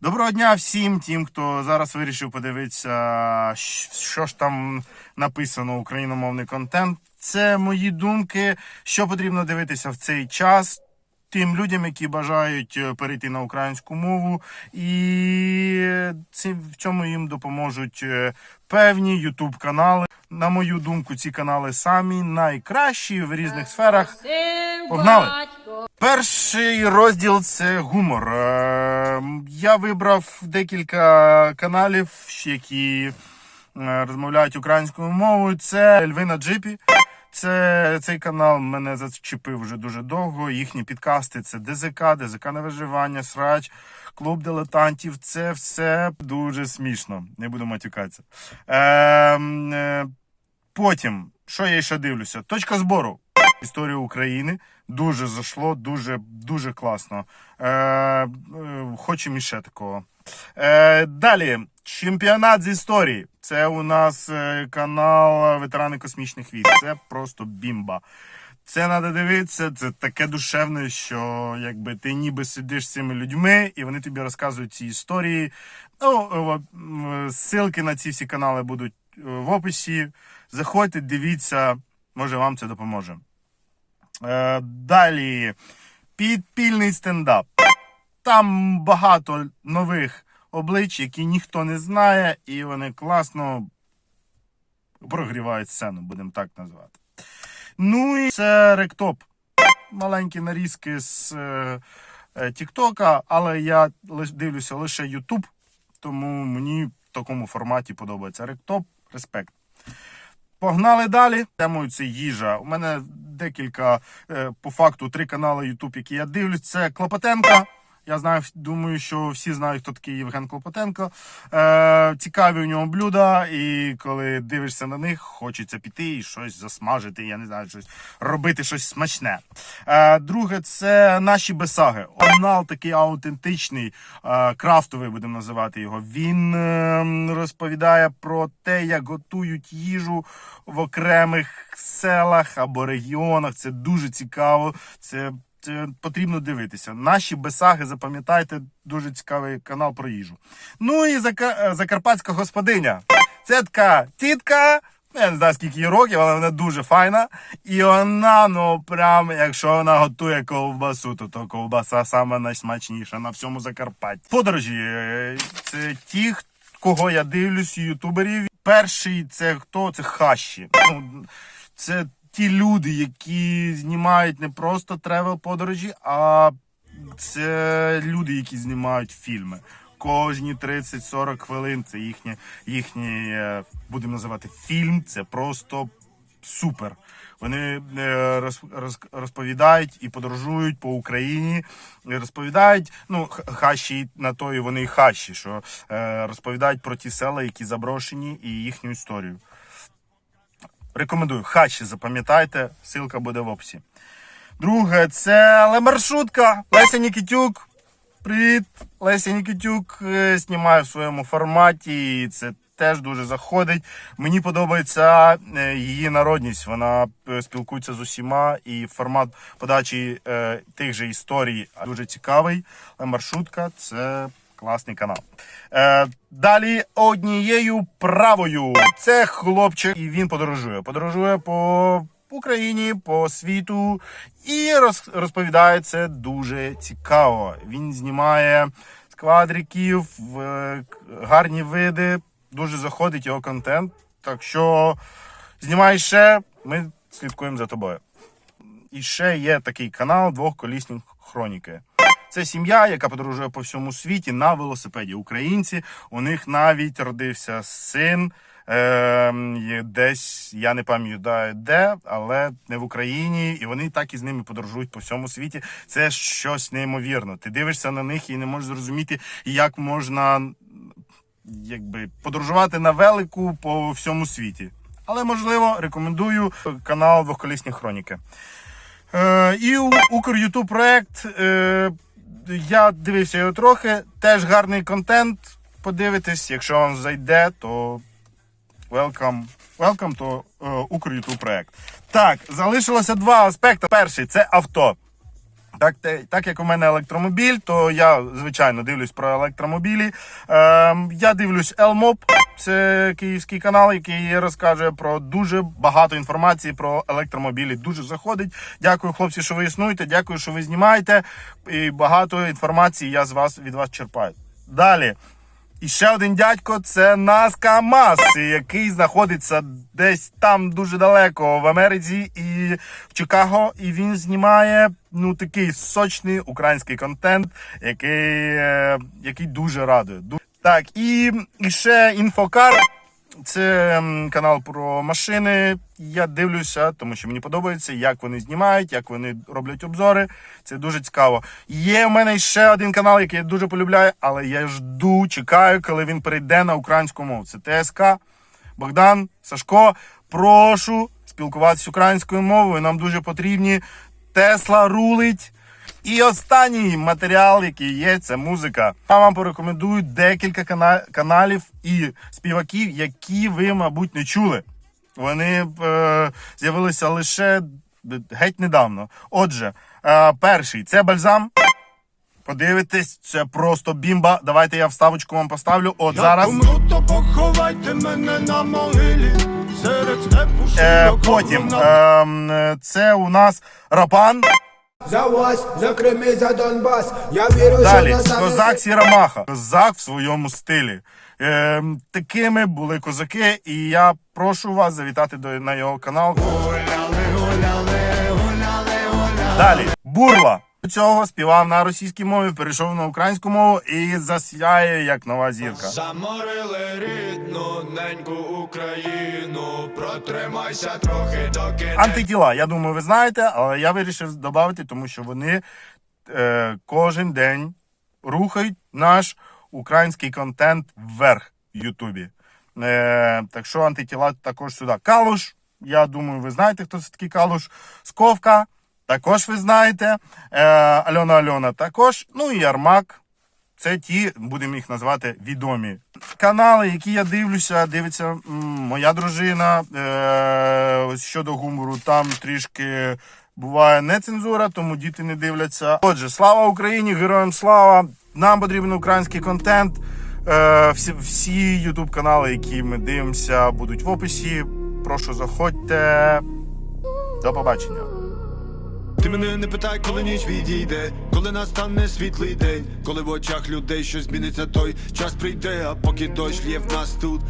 Доброго дня всім тим, хто зараз вирішив подивитися, що ж там написано україномовний контент. Це мої думки, що потрібно дивитися в цей час. Тим людям, які бажають е, перейти на українську мову, і в цьому їм допоможуть е, певні ютуб канали. На мою думку, ці канали самі найкращі в різних сферах. Погнали! Перший розділ це гумор. Е, Я вибрав декілька каналів, які е, розмовляють українською мовою. Це Львина Джипі. Це цей канал мене зачепив вже дуже довго. Їхні підкасти це ДЗК, ДЗК на виживання, срач, клуб дилетантів. Це все дуже смішно. Не буду матюкатися. Е, е, потім, що я ще дивлюся? Точка збору. Історія України дуже зайшло, дуже дуже класно. Е, е, хочемо іще такого. Е, далі, чемпіонат з історії. Це у нас е, канал Ветерани космічних військ. Це просто бімба. Це треба дивитися, це таке душевне, що якби ти ніби сидиш з цими людьми, і вони тобі розказують ці історії. Ну, е, ссылки на ці всі канали будуть е, в описі. Заходьте, дивіться, може вам це допоможе. Е, Далі підпільний стендап. Там багато нових облич, які ніхто не знає, і вони класно прогрівають сцену, будемо так назвати. Ну і це ректоп. Маленькі нарізки з е, е, Тіктока, але я дивлюся лише Ютуб, тому мені в такому форматі подобається ректоп. Респект. Погнали далі. Темою це їжа. У мене декілька, е, по факту, три канали YouTube, які я дивлюсь. Це Клопотенка. Я знаю, думаю, що всі знають, хто такий Євген Клопотенко. Е, цікаві у нього блюда, і коли дивишся на них, хочеться піти і щось засмажити, я не знаю, щось робити щось смачне. Е, друге, це наші бесаги. Канал такий аутентичний, е, крафтовий, будемо називати його. Він е, розповідає про те, як готують їжу в окремих селах або регіонах. Це дуже цікаво. Це потрібно дивитися. Наші бесаги, запам'ятайте, дуже цікавий канал про їжу. Ну і е, Закарпатська господиня. Це така тітка. ну, Я не знаю, скільки їй років, але вона дуже файна. І вона, ну прям, якщо вона готує ковбасу, то, то ковбаса саме найсмачніша на всьому Закарпатті. Подорожі е, це ті, кого я дивлюсь, ютуберів. Перший це хто? Це хащі. Ну, це ті люди, які знімають не просто тревел подорожі, а це люди, які знімають фільми. Кожні 30-40 хвилин це їхнє, їхній, е, будемо називати фільм. Це просто супер. Вони е, роз- роз- розповідають і подорожують по Україні. Розповідають, ну х- хащі на то і вони і хащі, що е, розповідають про ті села, які заброшені, і їхню історію. Рекомендую. Хащі, запам'ятайте, ссылка буде в описі. Друге, це Лемаршрутка. Леся Нікітюк. Привіт! Леся Нікітюк е, знімає в своєму форматі. І це теж дуже заходить. Мені подобається е, її народність. Вона е, спілкується з усіма, і формат подачі тих же історій дуже цікавий. Лемаршрутка це класний канал. Е, далі однією правою. Це хлопчик, і він подорожує. Подорожує по Україні, по світу і роз, розповідає це дуже цікаво. Він знімає з квадриків, е, гарні види. Дуже заходить його контент. Так що знімай ще, ми слідкуємо за тобою. І ще є такий канал двохколісні хроніки. Це сім'я, яка подорожує по всьому світі на велосипеді. Українці. У них навіть родився син. Е, десь я не пам'ятаю де, але не в Україні, і вони так і з ними подорожують по всьому світі. Це щось неймовірно. Ти дивишся на них і не можеш зрозуміти, як можна якби подорожувати на велику по всьому світі. Але можливо рекомендую канал Двохколісні хроніки. Е, і Укр Ютуб проект. Е, я дивився його трохи. Теж гарний контент. Подивитись, якщо вам зайде, то welcome. Welcome to е, Укр проект. Так, залишилося два аспекти. Перший це авто. Так, так як у мене електромобіль, то я звичайно дивлюсь про електромобілі. Ем, я дивлюсь Elmob, це київський канал, який розкаже про дуже багато інформації про електромобілі. Дуже заходить. Дякую, хлопці, що ви існуєте. Дякую, що ви знімаєте. І багато інформації я з вас від вас черпаю. Далі. І ще один дядько це Наска Мас, який знаходиться десь там дуже далеко в Америці і в Чикаго. І він знімає ну такий сочний український контент, який, е, який дуже радує. Так, і, і ще інфокар. Це канал про машини. Я дивлюся, тому що мені подобається, як вони знімають, як вони роблять обзори. Це дуже цікаво. Є в мене ще один канал, який я дуже полюбляю, але я жду, чекаю, коли він перейде на українську мову. Це ТСК. Богдан, Сашко, прошу спілкуватися українською мовою. Нам дуже потрібні. Тесла рулить. І останній матеріал, який є, це музика. Я вам порекомендую декілька каналів і співаків, які ви, мабуть, не чули. Вони е, з'явилися лише геть недавно. Отже, е, перший це бальзам. Подивитесь, це просто бімба. Давайте я вставочку вам поставлю. От зараз. То поховайте мене на могилі серед степу Е, потім ем, е, це у нас Рапан. За вас, за Крими, за Донбас. Я вірю, Далі що на козак Сірамаха. Козак в своєму стилі. Е, такими були козаки, і я прошу вас завітати до на його канал. Далі Бурла. Цього співав на російській мові, перейшов на українську мову і засяє як нова зірка. Заморили рідну неньку Україну, протримайся трохи доки не Антитіла, я думаю, ви знаєте, але я вирішив додати, тому що вони е, кожен день рухають наш український контент вверх в Ютубі. Е, так що антитіла також сюди. Калуш, я думаю, ви знаєте, хто це такий калуш. Сковка, також ви знаєте. Е, Альона Альона також. Ну і Ярмак. Це ті, будемо їх назвати, відомі. Канали, які я дивлюся, дивиться моя дружина. Е, щодо гумору, там трішки буває нецензура, тому діти не дивляться. Отже, слава Україні, героям слава! Нам потрібен український контент. Е, всі, всі ютуб канали, які ми дивимося, будуть в описі. Прошу заходьте. До побачення. Ти мене не питай, коли ніч відійде, коли настане світлий день, коли в очах людей щось зміниться, той час прийде, а поки дощ лє в нас тут.